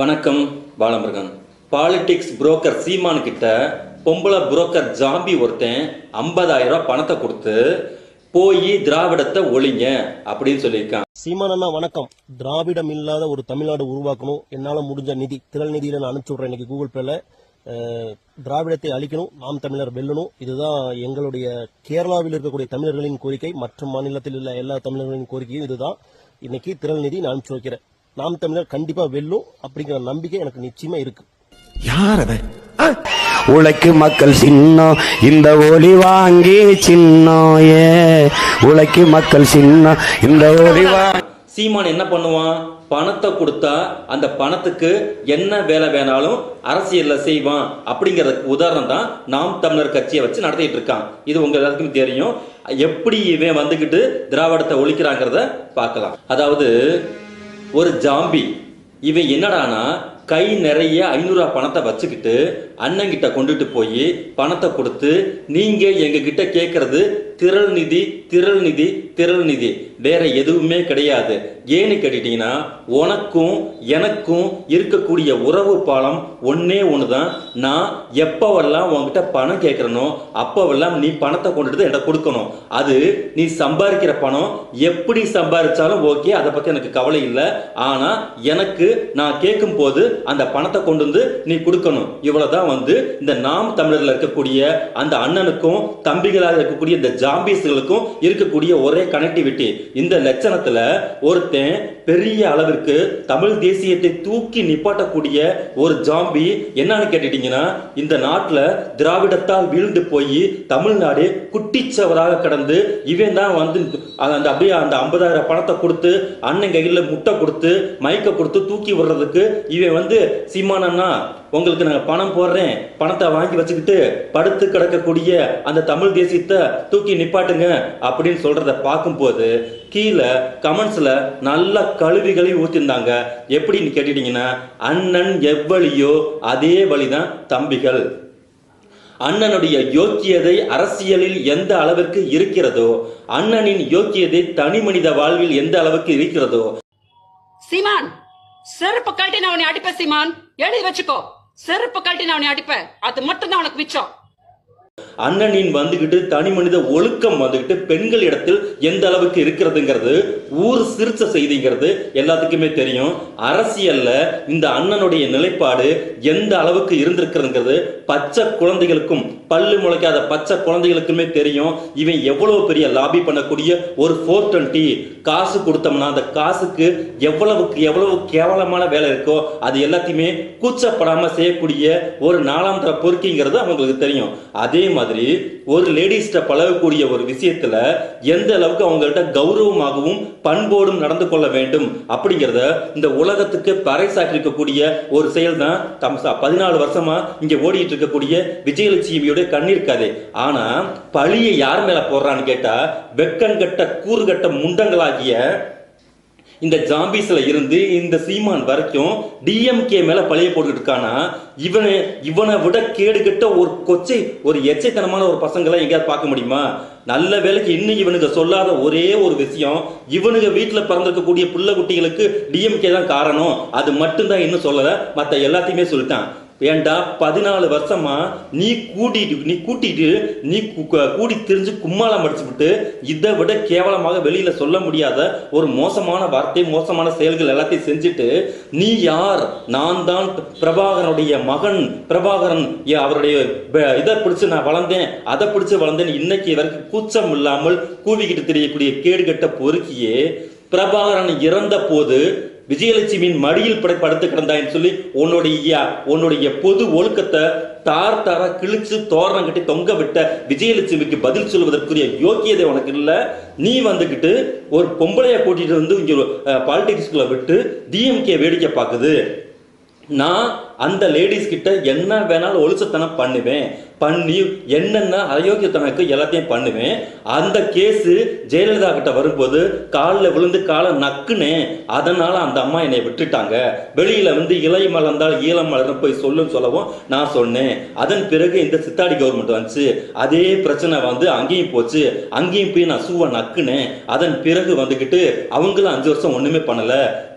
வணக்கம் Balamurugan. Politics broker சீமான் கிட்ட பொம்பளை புரோக்கர் ஜாம்பி ஒருத்தன் 50000 ரூபாய் பணத்தை கொடுத்து போய் திராவிடத்தை ஒழிங்க அப்படின்னு சொல்லியிருக்கான். சீமான் அண்ணா வணக்கம். திராவிடம் இல்லாத ஒரு தமிழ்நாடு உருவாக்கணும். என்னால முடிஞ்ச நிதி திரள் நிதியில நான் அனுப்பிச்சுடுறேன் இன்னைக்கு கூகுள் பேல திராவிடத்தை அழிக்கணும் நாம் தமிழர் வெல்லணும். இதுதான் எங்களுடைய கேரளாவில் இருக்கக்கூடிய தமிழர்களின் கோரிக்கை. மற்ற மாநிலத்தில் உள்ள எல்லா தமிழர்களின் கோரிக்கையும் இதுதான். இன்னைக்கு திரள் நிதி நான் அனுப்பிச்சு வைக்கிறேன். நாம் தமிழர் கண்டிப்பா வெல்லும் அப்படிங்கிற நம்பிக்கை எனக்கு நிச்சயமா இருக்கு. யார் அவன் உழைக்கு மக்கள் சின்னம் இந்த ஒளி வாங்கி சின்னம் ஏ. உழைக்கு மக்கள் சின்னம் இந்த ஒளி வாங்கி சீமான் என்ன பண்ணுவான்? பணத்தை கொடுத்தா அந்த பணத்துக்கு என்ன வேலை வேணாலும் அரசியல்ல செய்வான் அப்படிங்கறதுக்கு உதாரணம் தான் நாம் தமிழர் கட்சியை வச்சு நடத்திட்டு இருக்கான். இது உங்க எல்லாருக்கும் தெரியும். எப்படி இவன் வந்துகிட்டு திராவிடத்தை ஒழிக்கிறாங்கிறத பார்க்கலாம். அதாவது ஒரு ஜாம்பி. இவன் என்னடானா கை நிறைய ஐநூறுரூவா பணத்தை வச்சுக்கிட்டு அண்ணங்கிட்ட கொண்டுட்டு போய் பணத்தை கொடுத்து நீங்க எங்க கிட்ட கேட்கறது திரள் நிதி திரள் நிதி திரள் நிதி. வேற எதுவுமே கிடையாது. ஏன்னு கேட்டுட்டீங்கன்னா உனக்கும் எனக்கும் இருக்கக்கூடிய உறவு பாலம் ஒன்னே ஒண்ணுதான். நான் எப்பவெல்லாம் உன்கிட்ட பணம் கேட்கறனோ அப்பவெல்லாம் நீ பணத்தை கொண்டுட்டு என்கிட்ட கொடுக்கணும். அது நீ சம்பாதிக்கிற பணம் எப்படி சம்பாதிச்சாலும் ஓகே அதை பத்தி எனக்கு கவலை இல்லை. ஆனா எனக்கு நான் கேட்கும் போது அந்த பணத்தை கொண்டு வந்து நீ கொடுக்கணும். வந்து இந்த நாம் தமிழர்ல இருக்கக்கூடிய அந்த அண்ணனுக்கும் தம்பிகளாக இருக்கக்கூடிய இந்த ஜாம்பீஸ்களுக்கும் இருக்கக்கூடிய ஒரே கனெக்டிவிட்டி இந்த லட்சணத்துல ஒருத்தன் பெரிய அளவிற்கு தமிழ் தேசியத்தை தூக்கி நிப்பாட்டக்கூடிய ஒரு ஜாம்பி என்னன்னு கேட்டுட்டீங்கன்னா இந்த நாட்டுல திராவிடத்தால் வீழ்ந்து போய் தமிழ்நாடு குட்டிச்சவராக கடந்து இவன் தான் வந்து அந்த அப்படியே அந்த ஐம்பதாயிரம் பணத்தை கொடுத்து அண்ணன் கையில முட்டை கொடுத்து மயக்க கொடுத்து தூக்கி விடுறதுக்கு இவன் வந்து சீமானன்னா உங்களுக்கு நான் பணம் போடுறேன். பணத்தை வாங்கி வச்சுக்கிட்டு படுத்து கிடக்கக்கூடிய அந்த தமிழ் தேசியத்தை தூக்கி நிப்பாட்டுங்க அப்படின்னு சொல்றத பார்க்கும்போது கீழே கமெண்ட்ஸ்ல நல்ல கழுவிகளை ஊத்திருந்தாங்க. எப்படின்னு கேட்டுட்டீங்கன்னா அண்ணன் எவ்வளியோ அதே வழிதான் தம்பிகள். அண்ணனுடைய யோக்கியதை அரசியலில் எந்த அளவிற்கு இருக்கிறதோ அண்ணனின் யோக்கியதை தனி மனித வாழ்வில் எந்த அளவுக்கு இருக்கிறதோ. சீமான் செருப்பு கழட்டி நான் உன்னை அடிப்பேன் சீமான். எழுதி வச்சுக்கோ. செருப்பு கழட்டி நான் உன்னை அடிப்பேன். அது மட்டும் தான் உனக்கு மிச்சம். அண்ணனின் வந்துகிட்டு தனி மனித ஒழுக்கம் வந்துகிட்டு பெண்கள் இடத்தில் எந்த அளவுக்கு இருக்கிறதுங்கிறது ஊர் சிரிச்ச செய்திங்கிறது எல்லாத்துக்குமே தெரியும். அரசியல்ல இந்த அண்ணனுடைய நிலைப்பாடு எந்த அளவுக்கு இருந்திருக்கிறதுங்கிறது பச்சை குழந்தைகளுக்கும் பல்லு முளைக்காத பச்சை குழந்தைகளுக்குமே தெரியும். இவன் எவ்வளவு பெரிய லாபி பண்ணக்கூடிய ஒரு ஃபோர் டுவெண்ட்டி காசு கொடுத்தோம்னா அந்த காசுக்கு எவ்வளவுக்கு எவ்வளவு கேவலமான வேலை இருக்கோ அது எல்லாத்தையுமே கூச்சப்படாம செய்யக்கூடிய ஒரு நாலாம் தர பொறுக்கிங்கிறது அவங்களுக்கு தெரியும். அதே மாதிரி ஒரு லேடிஸ்ட பழகக்கூடிய ஒரு விஷயத்துல எந்த அளவுக்கு அவங்கள்ட்ட கௌரவமாகவும் பண்போடும் நடந்து கொள்ள வேண்டும் அப்படிங்கிறத இந்த உலகத்துக்கு பறைசாற்றிருக்கக்கூடிய ஒரு செயல் தான் தம் பதினாலு வருஷமா இங்க ஓடிட்டு இருக்கக்கூடிய விஜயலட்சுமியோட கண்ணீர் கதை. ஆனா பழியை யார் மேல போடுறான்னு கேட்டா வெக்கன் கட்ட கூறுகட்ட முண்டங்களாகிய இந்த ஜாம்பிஸ்ல இருந்து இந்த சீமான் வரைக்கும் டிஎம்கே மேல பழைய போட்டுக்கிட்டு இருக்கானா? இவனை இவனை விட கேடு கிட்ட ஒரு கொச்சை ஒரு எச்சைத்தனமான ஒரு பசங்களை எங்கேயாவது பார்க்க முடியுமா? நல்ல வேலைக்கு இன்னும் இவனுக்கு சொல்லாத ஒரே ஒரு விஷயம் இவனுங்க வீட்டில் பிறந்திருக்கக்கூடிய பிள்ளை குட்டிகளுக்கு டிஎம்கே தான் காரணம். அது மட்டும்தான் இன்னும் சொல்லலை. மற்ற எல்லாத்தையுமே சொல்லிட்டான். ஏண்டா பதினாலு வருஷமா நீ கூட்டிட்டு நீ கூட்டிட்டு நீ கூடி திரிஞ்சு கும்மாளம் அடிச்சுவிட்டு இதை விட கேவலமாக வெளியில சொல்ல முடியாத ஒரு மோசமான வார்த்தை மோசமான செயல்கள் எல்லாத்தையும் செஞ்சுட்டு நீ யார்? நான் தான் பிரபாகரனுடைய மகன். பிரபாகரன் அவருடைய இதை பிடிச்சு நான் வளர்ந்தேன் அதை பிடிச்சு வளர்ந்தேன். இன்னைக்கு வரைக்கும் கூச்சம் இல்லாமல் கூவிக்கிட்டு தெரியக்கூடிய கேடுகட்ட பொறுக்கியே பிரபாகரன் இறந்த போது விஜயலட்சுமியின் மடியில் படை படுத்து கிடந்தாயின்னு சொல்லி உன்னுடைய உன்னுடைய பொது ஒழுக்கத்தை தார் தாரா கிழிச்சு தோரணம் கட்டி தொங்க விட்ட விஜயலட்சுமிக்கு பதில் சொல்வதற்குரிய யோக்கியதை உனக்கு இல்லை. நீ வந்துக்கிட்டு ஒரு பொம்பளையை கூட்டிட்டு வந்து இங்க பாலிடிக்ஸ்குள்ள விட்டு டிஎம்கே வேடிக்கை பார்க்குது. நான் அந்த லேடிஸ் கிட்ட என்ன வேணாலும் ஒளிச்சத்தனம் பண்ணுவேன். பண்ணி என்னென்ன அயோக்கியத்தனக்கு எல்லாத்தையும் பண்ணுவேன். அந்த கேஸு ஜெயலலிதா கிட்ட வரும்போது காலில் விழுந்து காலை நக்குனேன். அதனால அந்த அம்மா என்னை விட்டுட்டாங்க. வெளியில வந்து இலை மலர்ந்தால் ஈழம் மலர்னு போய் சொல்லுன்னு சொல்லவும் நான் சொன்னேன். அதன் பிறகு இந்த சித்தாடி கவர்மெண்ட் வந்துச்சு. அதே பிரச்சனை வந்து அங்கேயும் போச்சு. அங்கேயும் போய் நான் சூவை நக்குனேன். அதன் பிறகு வந்துக்கிட்டு அவங்களும் அஞ்சு வருஷம் ஒண்ணுமே பண்ணல.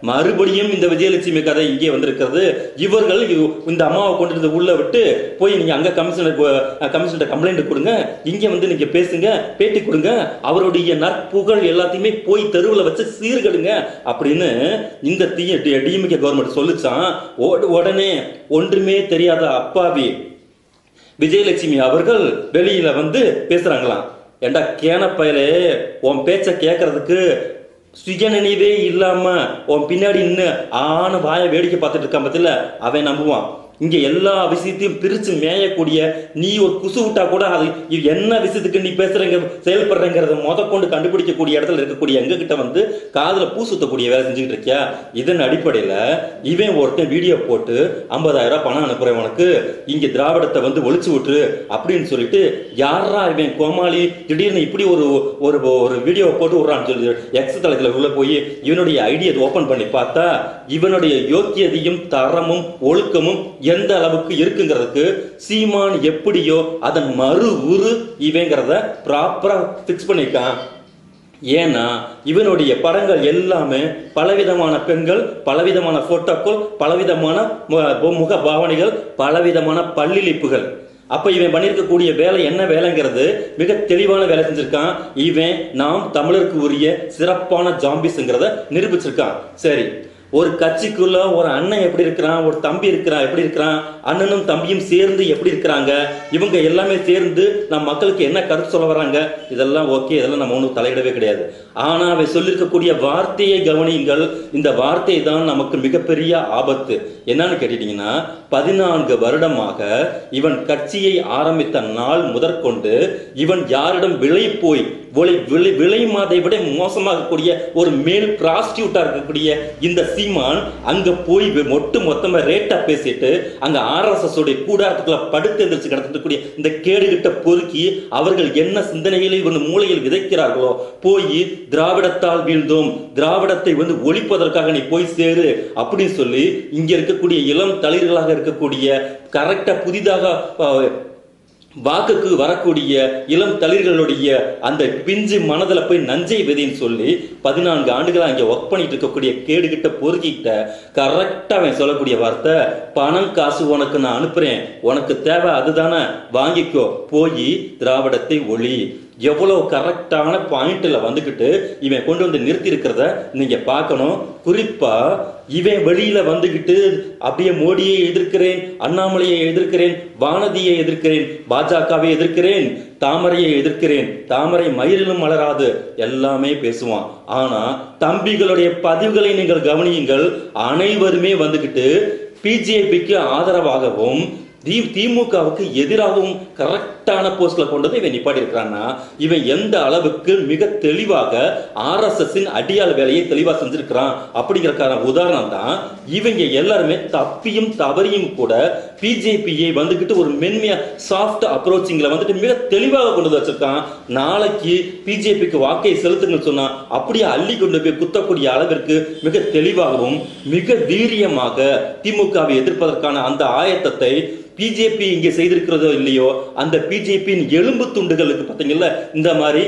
மறுபடியும் இந்த விஜயலட்சுமி கதை இங்கே வந்திருக்கிறது. இவர்கள் இவ- இந்த அம்மாவை கொண்டு இருந்து உள்ள விட்டு போய் நீங்க அங்க கமிஷனர் கமிஷனர் கம்ப்ளைண்ட் கொடுங்க. இங்க வந்து நீங்க பேசுங்க பேட்டி கொடுங்க. அவருடைய நற்புகழ் எல்லாத்தையுமே போய் தெருவில் வச்சு சீர்கடுங்க அப்படின்னு இந்த தீய டிஎம்கே கவர்மெண்ட் சொல்லிச்சான் உடனே ஒன்றுமே தெரியாத அப்பாவி விஜயலட்சுமி அவர்கள் வெளியில வந்து பேசுறாங்களாம். ஏண்டா கேன பயலே உன் பேச்சை கேட்கறதுக்கு சுயநினைவே இல்லாம உன் பின்னாடி நின்று ஆன வாயை வேடிக்கை பார்த்துட்டு இருக்கான் பத்தில அவன் நம்புவான் இங்க எல்லா விஷயத்தையும் பிரிச்சு மேயக்கூடிய நீ ஒரு குசு விட்டா கூட அது இது என்ன விஷயத்துக்கு நீ பேசுறங்க செயல்படுறங்கிறத முத கொண்டு கண்டுபிடிக்கக்கூடிய இடத்துல இருக்கக்கூடிய எங்க கிட்ட வந்து காதுல பூ சுத்தக்கூடிய வேலை செஞ்சுக்கிட்டு இருக்கியா? இதன் அடிப்படையில இவன் ஒருத்தன் வீடியோ போட்டு 50000 ரூபாய் பணம் அனுப்புறேன் உனக்கு. இங்க திராவிடத்தை வந்து ஒழிச்சு விட்டுரு அப்படின்னு சொல்லிட்டு யாரா இவன் கோமாளி? திடீர்னு இப்படி ஒரு ஒரு ஒரு வீடியோ போட்டு விடுறான்னு சொல்லி எக்ஸ் தளத்துல உள்ள போய் இவனுடைய ஐடியை ஓபன் பண்ணி பார்த்தா இவனுடைய யோக்கியதையும் தரமும் ஒழுக்கமும் எந்த அளவுக்கு இருக்குங்கிறதுக்கு சீமான் எப்படியோ அதன் மறு உரு இவங்கிறத ப்ராப்பராக ஃபிக்ஸ் பண்ணியிருக்கான் ஏன்னா இவனுடைய படங்கள் எல்லாமே பலவிதமான பெண்கள் பலவிதமான போட்டோக்கள் பலவிதமான மு- முக பாவனைகள் பலவிதமான பல்லிழிப்புகள். அப்போ இவன் பண்ணியிருக்கக்கூடிய வேலை என்ன வேலைங்கிறது மிக தெளிவான வேலை செஞ்சிருக்கான். இவன் நாம் தமிழருக்கு உரிய சிறப்பான ஜாம்பிஸ்ங்கிறத நிரூபிச்சிருக்கான். சரி ஒரு கட்சிக்குள்ள ஒரு அண்ணன் எப்படி இருக்கிறான் ஒரு தம்பி இருக்கிறான் எப்படி இருக்கிறான் அண்ணனும் தம்பியும் சேர்ந்து எப்படி இருக்கிறாங்க இவங்க எல்லாமே சேர்ந்து நம்ம மக்களுக்கு என்ன கருத்து சொல்ல வராங்க இதெல்லாம் ஓகே இதெல்லாம் நம்ம ஒன்றும் தலையிடவே கிடையாது. ஆனால் அவை சொல்லியிருக்கக்கூடிய வார்த்தையை கவனியுங்கள் இந்த வார்த்தை தான் நமக்கு மிகப்பெரிய ஆபத்து. என்னன்னு கேட்டீங்கன்னா பதினான்கு வருடமாக இவன் கட்சியை ஆரம்பித்த நாள் முதற்கொண்டு இவன் யாரிடம் விலை போய் விலை விலை விலை மாதை விட மோசமாக கூடிய ஒரு மேல் பிராஸ்டியூட்டா இருக்கக்கூடிய இந்த சீமான் அங்கே போய் மொட்டு மொத்தமாக ரேட்டாக பேசிட்டு அங்கே ஆர்எஸ்எஸ் உடைய கூடாரத்துக்குள்ள படுத்து எந்திரிச்சு கிடக்கக்கூடிய இந்த கேடுகிட்ட பொறுக்கி அவர்கள் என்ன சிந்தனைகளை வந்து மூளையில் விதைக்கிறார்களோ போய் திராவிடத்தால் வீழ்ந்தோம் திராவிடத்தை வந்து ஒழிப்பதற்காக நீ போய் சேரு அப்படின்னு சொல்லி இங்கே இருக்கக்கூடிய இளம் தலைவர்களாக இருக்கக்கூடிய கரெக்டாக புதிதாக வாக்குக்கு வரக்கூடிய இளம் தளிர்களுடைய அந்த பிஞ்சு மனதில் போய் நஞ்சை விதைன்னு சொல்லி பதினான்கு ஆண்டுகளாக அங்கே ஒர்க் பண்ணிட்டு இருக்கக்கூடிய கேடுகிட்ட பொறுக்கிட்ட கரெக்டாக அவன் சொல்லக்கூடிய வார்த்தை பணம் காசு உனக்கு நான் அனுப்புறேன். உனக்கு தேவை அதுதானே. வாங்கிக்கோ. போய் திராவிடத்தை ஒளி. எவ்வளவு கரெக்டான பாயிண்ட்ல வந்துக்கிட்டு இவன் கொண்டு வந்து நிறுத்தி இருக்கிறத நீங்க பார்க்கணும். குறிப்பா இவன் வெளியில வந்துக்கிட்டு அப்படியே மோடியை எதிர்க்கிறேன் அண்ணாமலையை எதிர்க்கிறேன் வானதியை எதிர்க்கிறேன் பாஜகவை எதிர்க்கிறேன் தாமரையை எதிர்க்கிறேன் தாமரை மயிரிலும் மலராது எல்லாமே பேசுவான். ஆனா தம்பிகளுடைய பதிவுகளை நீங்கள் கவனியுங்கள். அனைவருமே வந்துக்கிட்டு பிஜேபிக்கு ஆதரவாகவும் தி திமுகவுக்கு எதிராகவும் கரெக்ட் கரெக்டான போஸ்ட்ல கொண்டது இவன் நிப்பாடி இருக்கிறான்னா இவன் எந்த அளவுக்கு மிக தெளிவாக ஆர்எஸ்எஸ்ஸின் அடியாள வேலையை தெளிவாக செஞ்சிருக்கிறான் அப்படிங்கிறக்கான உதாரணம் தான் இவங்க எல்லாருமே தப்பியும் தவறியும் கூட பிஜேபியை வந்துக்கிட்டு ஒரு மென்மையா சாஃப்ட் அப்ரோச்சிங்ல வந்துட்டு மிக தெளிவாக கொண்டு வந்து வச்சிருக்கான். நாளைக்கு பிஜேபிக்கு வாக்கை செலுத்துங்கன்னு சொன்னா அப்படியே அள்ளி கொண்டு போய் குத்தக்கூடிய அளவிற்கு மிக தெளிவாகவும் மிக வீரியமாக திமுகவை எதிர்ப்பதற்கான அந்த ஆயத்தத்தை பிஜேபி இங்கே செய்திருக்கிறதோ இல்லையோ அந்த பிஜேபியின் எலும்பு துண்டுகளுக்கு பார்த்தீங்கல்ல இந்த மாதிரி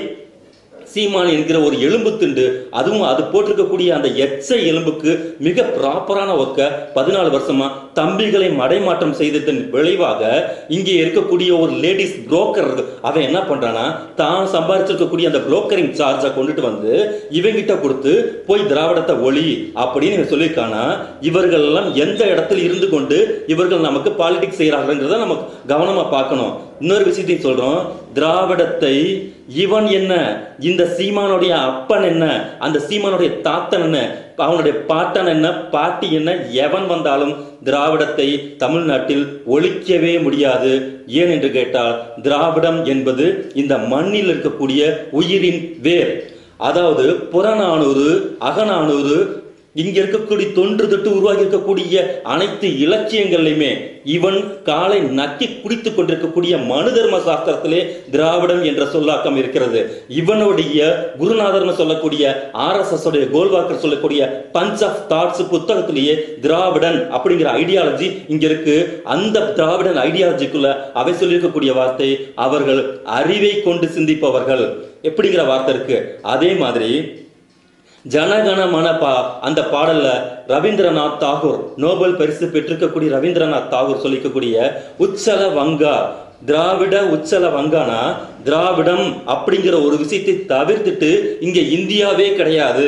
சீமான் என்கிற ஒரு எலும்பு துண்டு அதுவும் அது போட்டிருக்கக்கூடிய அந்த எச்ச எலும்புக்கு மிக ப்ராப்பரான ஒக்க பதினாலு வருஷமா தம்பிகளை மடைமாற்றம் செய்ததன் விளைவாக இங்கே இருக்கக்கூடிய ஒரு லேடிஸ் புரோக்கர் அவன் என்ன பண்றானா தான் சம்பாதிச்சிருக்கக்கூடிய அந்த புரோக்கரிங் சார்ஜை கொண்டுட்டு வந்து இவங்கிட்ட கொடுத்து போய் திராவிடத்தை ஒளி அப்படின்னு இவன் சொல்லியிருக்கானா இவர்கள் எல்லாம் எந்த இடத்துல இருந்து கொண்டு இவர்கள் நமக்கு பாலிடிக்ஸ் செய்யறாங்கிறத நம்ம கவனமா பார்க்கணும். இன்னொரு விஷயத்தையும் சொல்றோம். திராவிடத்தை இவன் என்ன? இந்த சீமானுடைய அப்பன் என்ன? அந்த சீமானுடைய தாத்தன் என்ன? அவனுடைய பாட்டன் என்ன? பாட்டி என்ன? எவன் வந்தாலும் திராவிடத்தை தமிழ்நாட்டில் ஒழிக்கவே முடியாது. ஏன் என்று கேட்டால் திராவிடம் என்பது இந்த மண்ணில் இருக்கக்கூடிய உயிரின் வேர். அதாவது புறநானூறு அகநானூறு இங்க இருக்கக்கூடிய தொன்று தொட்டு உருவாகி இருக்கக்கூடிய அனைத்து இலக்கியங்கள்லையுமே இவன் காலை நக்கி குடித்து கொண்டிருக்கக்கூடிய மனு தர்ம சாஸ்திரத்திலே திராவிடம் என்ற சொல்லாக்கம் இருக்கிறது. இவனுடைய குருநாதர்னு சொல்லக்கூடிய ஆர் எஸ் எஸ் உடைய கோல்வாக்கர் சொல்லக்கூடிய பஞ்ச் ஆஃப் தாட்ஸ் புத்தகத்திலேயே திராவிடன் அப்படிங்கிற ஐடியாலஜி இங்க இருக்கு அந்த திராவிடன் ஐடியாலஜிக்குள்ள அவை சொல்லியிருக்கக்கூடிய வார்த்தை அவர்கள் அறிவை கொண்டு சிந்திப்பவர்கள். எப்படிங்கிற வார்த்தை இருக்கு? அதே மாதிரி ஜனகணமன பா அந்த பாடல்ல ரவீந்திரநாத் தாகூர் நோபல் பரிசு பெற்றிருக்கக்கூடிய ரவீந்திரநாத் தாகூர் சொல்லிக்கக்கூடிய உச்சல வங்கா திராவிட உச்சல வங்கானா திராவிடம் அப்படிங்கிற ஒரு விஷயத்தை தவிர்த்துட்டு இங்க இந்தியாவே கிடையாது.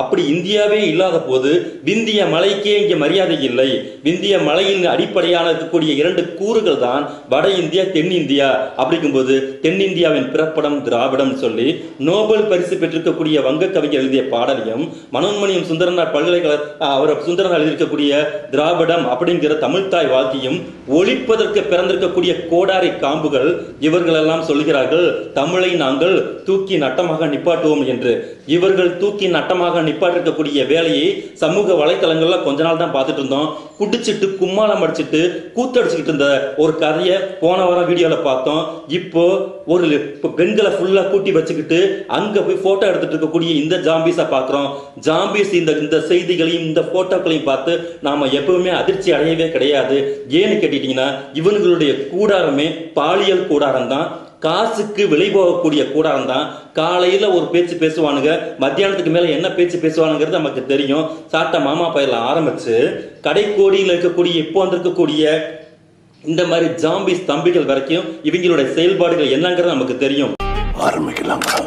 அப்படி இந்தியாவே இல்லாத போது விந்திய மலைக்கே இங்க மரியாதை இல்லை. விந்திய மலையின் அடிப்படையான இருக்கக்கூடிய இரண்டு கூறுகள் தான் வட இந்தியா தென்னிந்தியா அப்படிங்கும்போது தென்னிந்தியாவின் பிறப்படம் திராவிடம் சொல்லி நோபல் பரிசு பெற்றிருக்கக்கூடிய வங்க கவிஞர் எழுதிய பாடலையும் மனோன்மணியம் சுந்தரனார் பல்கலைக்கழக அவர் சுந்தரனார் எழுதியிருக்கக்கூடிய திராவிடம் அப்படிங்கிற தமிழ்தாய் வாழ்க்கையும் ஒழிப்பதற்கு பிறந்திருக்கக்கூடிய கோடாரி காம்புகள் இவர்களெல்லாம் சொல்கிறார்கள் சொல்கிறார்கள் தமிழை நாங்கள் தூக்கி நட்டமாக நிப்பாட்டுவோம் என்று. இவர்கள் தூக்கி நட்டமாக நிப்பாட்டிருக்கக்கூடிய வேலையை சமூக வலைத்தளங்கள்ல கொஞ்ச நாள் தான் பார்த்துட்டு இருந்தோம். குடிச்சிட்டு கும்மாளம் அடிச்சிட்டு கூத்தடிச்சுக்கிட்டு இருந்த ஒரு கதையை போன வாரம் வீடியோல பார்த்தோம். இப்போ ஒரு இப்போ பெண்களை ஃபுல்லா கூட்டி வச்சுக்கிட்டு அங்க போய் போட்டோ எடுத்துட்டு இருக்கக்கூடிய இந்த ஜாம்பீஸை பார்க்குறோம். ஜாம்பீஸ் இந்த இந்த செய்திகளையும் இந்த போட்டோக்களையும் பார்த்து நாம எப்பவுமே அதிர்ச்சி அடையவே கிடையாது. ஏன்னு கேட்டிட்டீங்கன்னா இவங்களுடைய கூடாரமே பாலியல் கூடாரம் தான் காசுக்கு விலை போகக்கூடிய கூடாரம் தான். காலையில் ஒரு பேச்சு பேசுவானுங்க மத்தியானத்துக்கு மேலே என்ன பேச்சு பேசுவானுங்கிறது நமக்கு தெரியும். சாட்ட மாமா பயில ஆரம்பிச்சு கடைக்கோடியில் இருக்கக்கூடிய இப்போ வந்திருக்கக்கூடிய இந்த மாதிரி ஜாம்பிஸ் தம்பிகள் வரைக்கும் இவங்களுடைய செயல்பாடுகள் என்னங்கிறது நமக்கு தெரியும். ஆரம்பிக்கலாங்களா